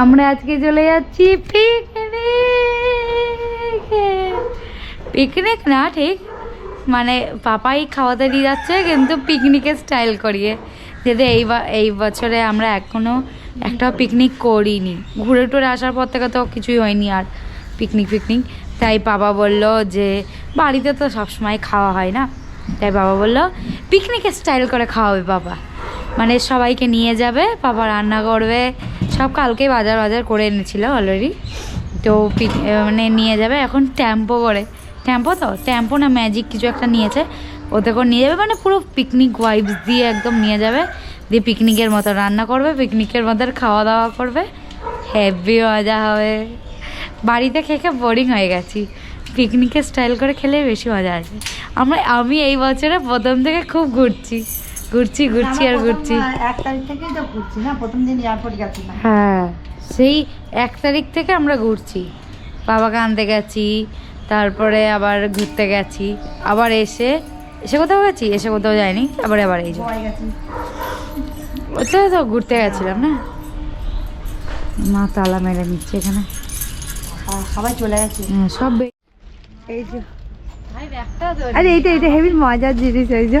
আমরা আজকে চলে যাচ্ছি পিকনিক পিকনিক না, ঠিক? মানে পাপাই খাওয়াতে দিয়ে যাচ্ছে, কিন্তু পিকনিকের স্টাইল করিয়ে। যেহেতু এই এই বছরে আমরা এখনও একটা পিকনিক করিনি। ঘুরে টুরে আসার পর থেকে তো কিছুই হয়নি আর পিকনিক পিকনিক তাই বাবা বলল যে, বাড়িতে তো সবসময় খাওয়া হয় না। তাই বাবা বলল পিকনিকের স্টাইল করে খাওয়াবে বাবা মানে সবাইকে নিয়ে যাবে বাবা রান্না করবে সব কালকে বাজার বাজার করে এনেছিল অলরেডি তো মানে নিয়ে যাবে। এখন ট্যাম্পো করে। ট্যাম্পো তো? টেম্পো না ম্যাজিক কিছু একটা নিয়েছে। ওতে করে নিয়ে যাবে মানে পুরো পিকনিক ওয়াইবস দিয়ে একদম নিয়ে যাবে। দিয়ে পিকনিকের মতো রান্না করবে পিকনিকের মতো খাওয়া দাওয়া করবে। হেভি মজা হবে। বাড়িতে খেয়ে খেয়ে বোরিং হয়ে গেছি। পিকনিকের স্টাইল করে খেলে বেশি মজা আসবে। আমরা আমি এই বছরে প্রথম থেকে খুব ঘুরছি। ঘুরছি ঘুরছি আর ঘুরছি। এক তারিখ থেকেই তো ঘুরছি না প্রথম দিন এয়ারপোর্ট গেছিলাম হ্যাঁ সেই এক তারিখ থেকে আমরা ঘুরছি। বাবাকে আনতে গেছি তারপরে আবার ঘুরতে গেছি আবার এসে এসে কোথাও গেছি? এসে কোথাও যাইনি আবার আবার এই ওতে তো ঘুরতে গেছিলাম না? মা তালা মেরে নিচ্ছে এখানে। সবাই চলে গেছে। হ্যাঁ, সব এই যে। আরে এইটা এইটা হেভি মজার জিনিস এই যে।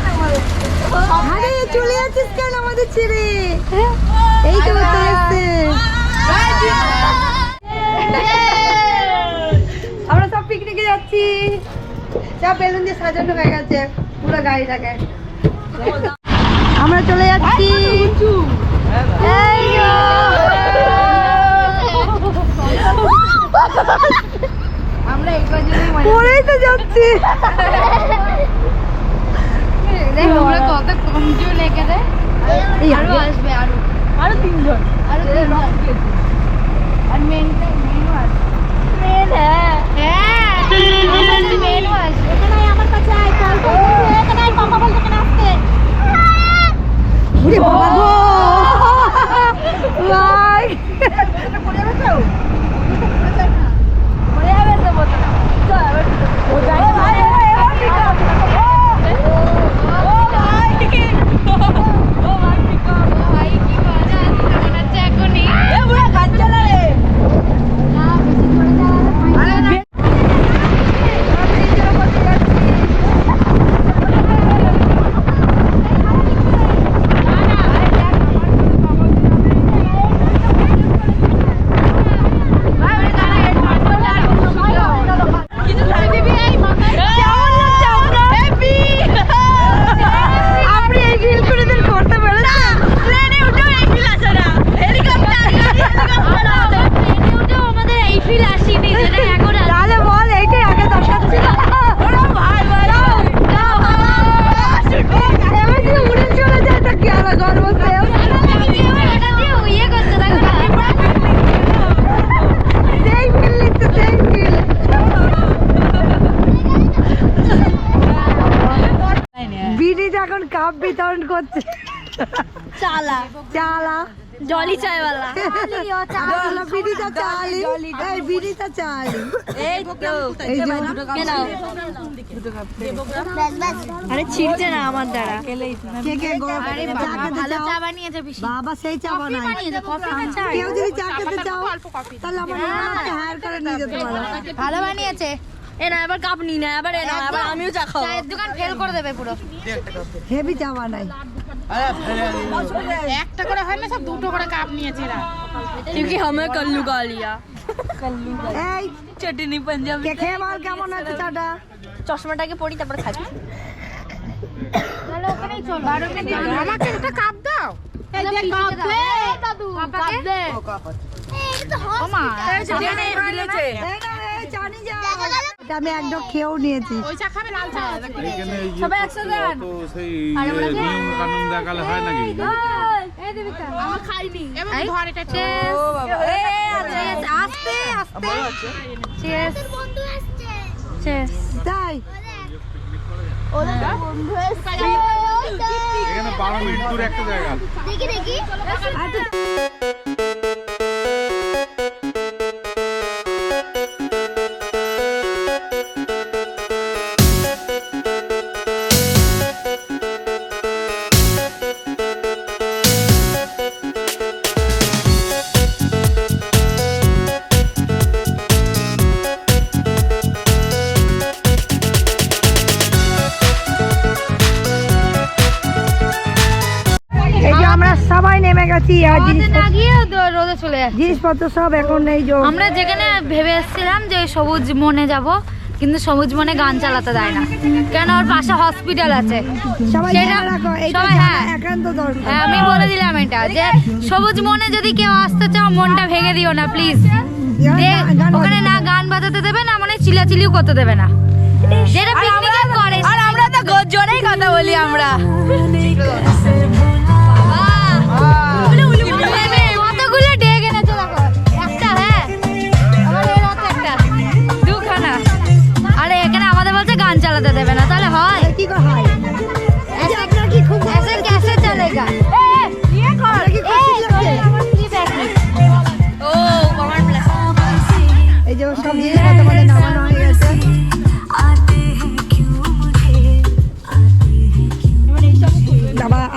আরে চলে যাচ্ছিস কেন আমাদের ছেড়ে? এই তো চলে এসছে। আমরা সব পিকনিকে যাচ্ছি। সব বেলুন দিয়ে সাজানো হয়ে গেছে পুরো গাড়িটাকে। আমরা চলে যাচ্ছি। এই গো। পরেই তো যাচ্ছি। কত? কমজোর লেগে রে এই আসবে আরও। আরও তিনজন। আরও তিনজন। আর মেনটা মেনও আসবে। মেন হ্যাঁ। হ্যাঁ। মেনও আসবে। এখানে আমার কাছে আয় কল করতে এখানে আয় পাপা বলতে কেন আসতে। ওরে বাবা গো। ভাই। পড়ে যাবে তো? বোতল চল এবার ও যাই ভাই আপনি এই ফিল করে দিন করতে পেরেছেন প্লেনে উঠে এই ফিল আসে না হেলিকপ্টার তাহলে বল এইটাই আগে দরকার ছিল ভাই এবার যদি উড়ে চলে যায় তো কি হলো গর্ব সেই ফিল নিচ্ছে সেই ফিল বিডিতে এখন কাপ বিতরণ করছে চালা। জলি চায়ওয়ালা চালা। বিডিটা চালি। এই বিডিটা চালি। এই তো। এই আরে ছিড়ছে না আমার দ্বারা। কে কে গো? চা চাও? বাবা সেই চা বানাই কেউ যদি চা খেতে চাও তাহলে আমার হায়ার করে নিয়ে যেতে পারো। ভালো বানিয়েছে। এ না এবার কাপ নি না এবার এ না এবার আমিও চা খাব। চায়ের দোকান ফেল করে দেবে পুরো। হেভি চা বানাই একটা করে হয় না সব দুটো করে কাপ নিয়েছে এরা क्योंकि हमें कल्लू का लिया এই चटनी पंजाबी কে খেয়ে বল কেমন আছে চাটা চশমাটাকে পরি তারপরে খাবি তাহলে ওখানেই চলো বারো মিনিট আমাকে একটা কাপ দাও এই যে কাপ দে দাদু কাপ দে ওমা এই না, এই চা নিয়ে যাও। এটা আমি একদম খেয়েও নিয়েছি ওই চা খাবে লাল চা এইখানে এই যে সবাই একসাথে সেই নিয়ম কানুন দেখালে হয় নাকি এই দেবিকা আমার খাইনি এবার ধর এটা ও বাবা Cheers. Cheers. তাই এখানে বারো মিনিট দূরে একটা জায়গা এই চলে যাচ্ছে। জিনিসপত্র সব এখন এই যে আমরা যেখানে ভেবে এসেছিলাম যে সবুজ মনে যাব কিন্তু সবুজ মনে গান চালাতে দেয় না। কেন? ওর পাশে হসপিটাল আছে। হ্যাঁ। হ্যাঁ, আমি বলে দিলাম এটা যে সবুজ মনে যদি কেউ আসতে চাও মনটা ভেঙে দিও না প্লিজ ওখানে না গান বাজাতে দেবে না মানে চিলাচিলিও করতে দেবে না। যেটা পিকনিকে করে। আর আমরা তো জোরেই কথা বলি আমরা।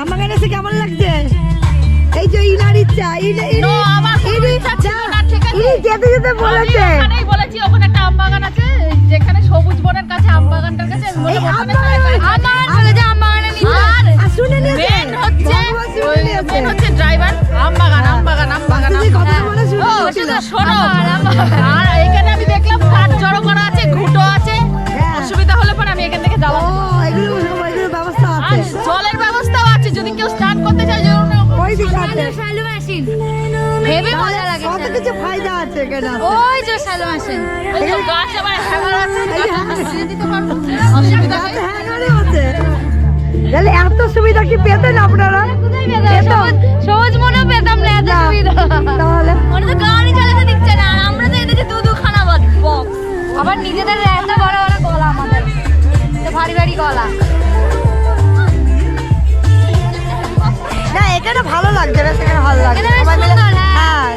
কাছে কেমন লাগছে? এই যে ইনার ইচ্ছা যেতে যেতে বলেছে। বলেছি ওখানে একটা আম বাগান আছে যেখানে সবুজ বনের কাছে আম বাগানটার কাছে মেন হচ্ছে ড্রাইভার আম বাগান বাগান বাগান আর এখানে দেখলাম কাঠ জড়ো করা আছে ঘুটো আছে ওই শ্যালো মেশিন হেভি মজা লাগে কত কিছু ফায়দা আছে এখানে? ওই যে শ্যালো মেশিন ওই যে গাছ আবার হ্যাঙ্গার আছে এই যে। দিয়ে দিতে পারব অসুবিধা রাতে আছে তাহলে এত সুবিধা কি পেতেন আপনারা? সবুজ সবুজ পেতাম? না এত সুবিধা। তাহলে? মনে তো গাড়ি চালাতে দিচ্ছে না আর আমরা তো এনেছি দু দুখানা বক্স। আবার নিজেদের এত বড় বড় গলা আমাদের। ভারী ভারী গলা। এখানে ভালো লাগছে বেশ এখানে ভালো লাগছে সবাই মিলে হ্যাঁ। হ্যাঁ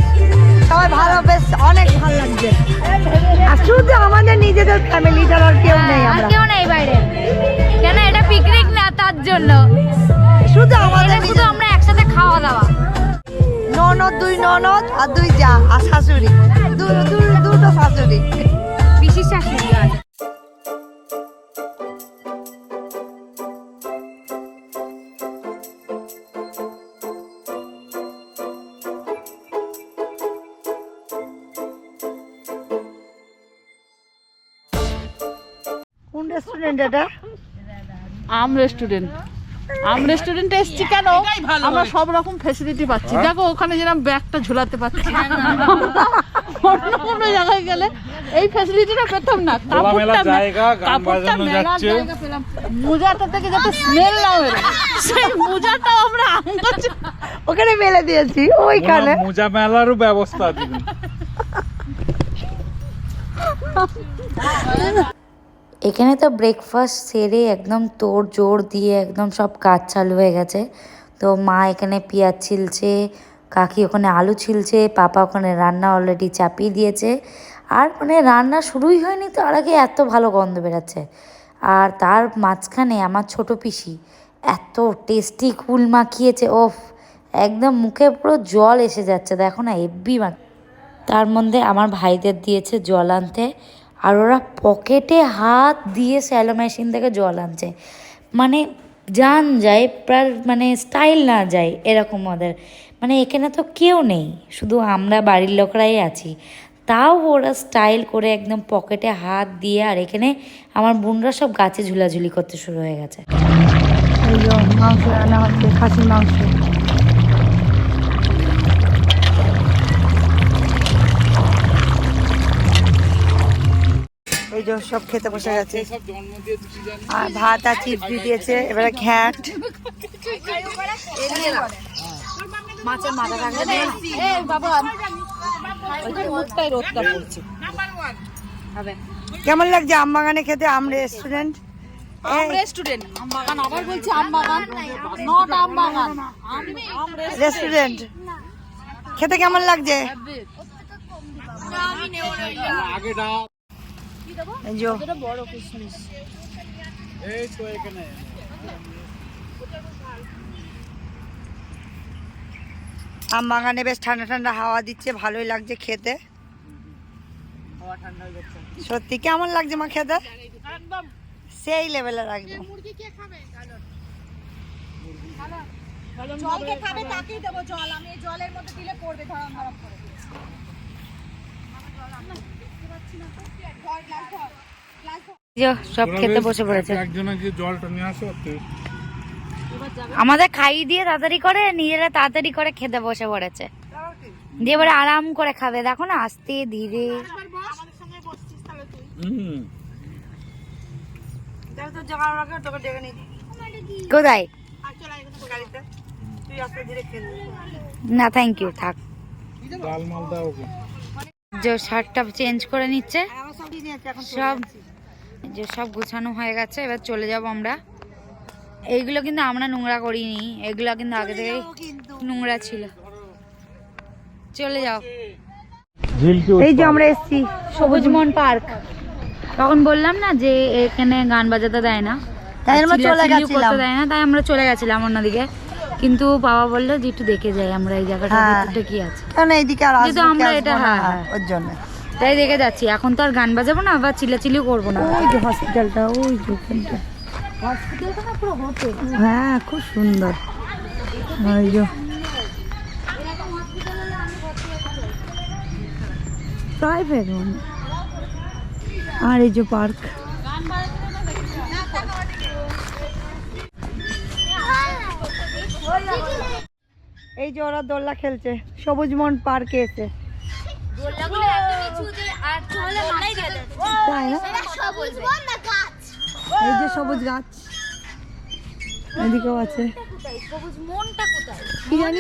সবাই ভালো বেশ অনেক ভালো লাগছে। আর শুধু আমাদের নিজেদের ফ্যামিলি ছাড়া আর কেউ নেই হ্যাঁ, আর কেউ নেই বাইরে। কেন এটা পিকনিক না তার জন্য। শুধু আমাদের শুধু আমরা একসাথে খাওয়া দাওয়া। ননদ দুই ননদ আর দুই যা আর শাশুড়ি। দুটো শাশুড়ি। বিশেষ শাশুড়ি রেস্টুরেন্ট এটা? আম রেস্টুরেন্ট আম রেস্টুরেন্টে এসছি কেন? আমরা সব রকম ফেসিলিটি পাচ্ছি। দেখো ওখানে যেরকম ব্যাগটা ঝুলাতে পারছি অন্য কোনো জায়গায় গেলে এই ফেসিলিটিটা পেতাম না। কাপড়টা কাপড়টা মেলার জায়গা পেলাম। মোজাটা থেকে যাতে স্মেল না বেরোয় সেই মোজাটাও আমরা আম ওখানে মেলে দিয়েছি ওইখানে। মোজা মেলারও ব্যবস্থা দিবেন এখানে তো ব্রেকফাস্ট সেরে একদম তোর জোর দিয়ে একদম সব কাজ চালু হয়ে গেছে। তো মা এখানে পেঁয়াজ ছিলছে, কাকি ওখানে আলু ছিলছে, পাপা ওখানে রান্না অলরেডি চাপিয়ে দিয়েছে। আর মানে রান্না শুরুই হয়নি তো, আর আগে এত ভালো গন্ধ বেরাচ্ছে। আর তার মাঝখানে আমার ছোট পিসি এত টেস্টি কুল মাখিয়েছে, ওফ, একদম মুখে পুরো জল এসে যাচ্ছে। দেখো না হেব্বি মা তার মধ্যে আমার ভাইদের দিয়েছে জল আনতে। আর ওরা পকেটে হাত দিয়ে স্যালো মেশিন থেকে জল আনছে। মানে জান যায়, প্রায় মানে স্টাইল না যায় এরকম ওদের। মানে এখানে তো কেউ নেই, শুধু আমরা বাড়ির লোকরাই আছি। তাও ওরা স্টাইল করে একদম পকেটে হাত দিয়ে, আর এখানে আমার বোনরা সব গাছে ঝুলাঝুলি করতে শুরু হয়ে গেছে। মাংস রান্না হচ্ছে, খাসির মাংস। যে সব খেতে বসে গেছে। আর ভাত আর চিপস দিয়েছে এবারে ঘ্যাট। মাছের মাথা থাকলে রোদটা পড়ছে। কেমন লাগছে আম বাগানে খেতে আম রেস্টুরেন্ট রেস্টুরেন্ট আম বাগান আবার বলছি আম বাগান নট আম বাগান আম আম রেস্টুরেন্ট খেতে কেমন লাগছে? আগে ডাব এই তো এখানে। আম বাগানে বেশ ঠান্ডা ঠান্ডা হাওয়া দিচ্ছে ভালোই লাগছে খেতে। সত্যি কেমন লাগছে মা খেতে? সেই লেভেলের একদম। এই যে সব খেতে বসে পড়েছে একজনে যে জলটা নিয়ে আসো তুই আমাদের খাইয়ে দিয়ে তাড়াতাড়ি করে নিজেরা তাড়াতাড়ি করে খেতে বসে পড়েছে। দিয়ে এবারে আরাম করে খাবে। দেখো না আস্তে ধীরে। কোথায়? না। থ্যাংক ইউ থাক। ডাল মাল দাও ওকে। যে শার্টটা চেঞ্জ করে নিচ্ছে সব কিনে আছে এখন সব যে সব গুছানো হয়ে গেছে এবার চলে যাব আমরা। এইগুলো কিন্তু আমরা নোংরা করিনি এগুলো কিন্তু আগে থেকেই নোংরা ছিল। চলে যাও। এই যে আমরা এসছি সবুজ মন পার্ক। তখন বললাম না যে এখানে গান বাজাতে দেয় না। তাই আমরা চলে গেছিলাম। দেয় না তাই আমরা চলে গেছিলাম অন্যদিকে। কিন্তু বাবা বলল যে একটু দেখে যাই আমরা এই জায়গাটা হ্যাঁ। ভিতরটা কি আছে। কারণ এইদিকে আর আসব আমরা এটা হ্যাঁ, হ্যাঁ। ওর জন্য। তাই দেখে যাচ্ছি। এখন তো আর গান বাজাবো না আবার চিল্লাচিল্লিও করব না। ওই যে হসপিটালটা ওই যে ওখানটা। হসপিটালটা না পুরো হোটেল হ্যাঁ খুব সুন্দর। ওই যে। প্রাইভেট আর এই যে পার্ক এই যে ওরা দোলনা খেলছে। সবুজ মন পার্কে এসে। এই যে সবুজ গাছ। এদিকেও আছে। সবুজ মনটা কোথায়? কি জানি?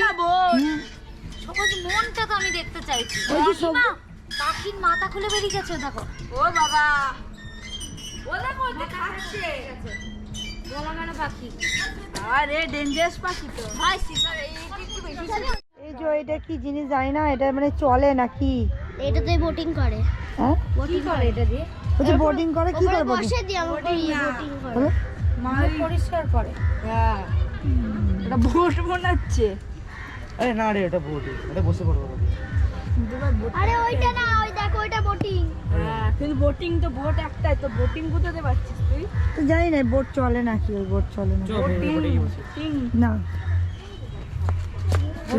সবুজ মনটা তো আমি দেখতে চাইছি। ওই যে সব- পাখির মাথা খুলে বেরিয়ে গেছে দেখো। ও বাবা। ওলা বলতে খাচ্ছে। গলা পাখি। আরে ডেঞ্জারাস পাখি তো। ভাই সিস্টার একটু বেশি এই যে এটা কি জিনিস জানি না এটা মানে চলে নাকি? এটাতে বোটিং করে। হ্যাঁ? কি করে এটা দিয়ে? বলছি বোটিং করে কি করে বোটিং বসে দিয়ে আমরা বোটিং করে। বলো। পরিষ্কার করে। এটা বোট বানাচ্ছে। আরে ওইটা না দেখো বোটিং হ্যাঁ কিন্তু বোটিং তো বোট একটাই তো বোটিং কোথাতে তুই? তো জানি না বোট চলে নাকি ওই বোট চলে না। না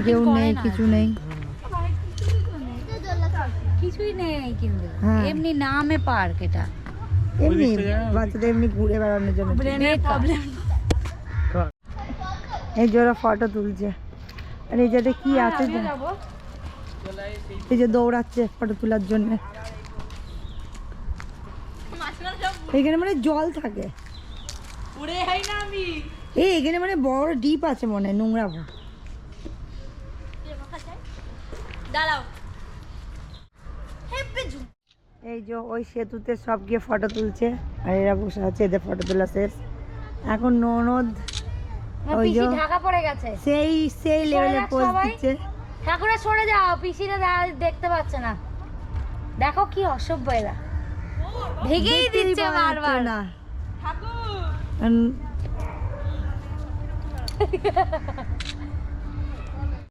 কেউ নেই কিছু নেই। কিছুই নেই কিন্তু। হ্যাঁ। এমনি নামে পার্ক এটা। এমনি বাচ্চাদের এমনি ঘুরে বেড়ানোর জন্য। প্রবলেম এই যে ওরা ফটো তুলছে। আর এই যেটা কি আছে যে? এই যে দৌড়াচ্ছে ফটো তোলার জন্য। এখানে মানে জল থাকে। এই এখানে মানে বড় ডিপ আছে মনে হয় নোংরা এই যে ওই সেতুতে সব গিয়ে ফটো তুলছে আর এরা বসে আছে এদের ফটো তোলা শেষ। এখন ননদ ওই যে ঢাকা পড়ে গেছে। সেই সেই লেভেলে সবাই। দিচ্ছে। ঠাকুরে সরে যাও পিসিরা দেখতে পাচ্ছে না। দেখো কি অসভ্য এরা। ভেঙেই দিচ্ছে বারবার। না। উম,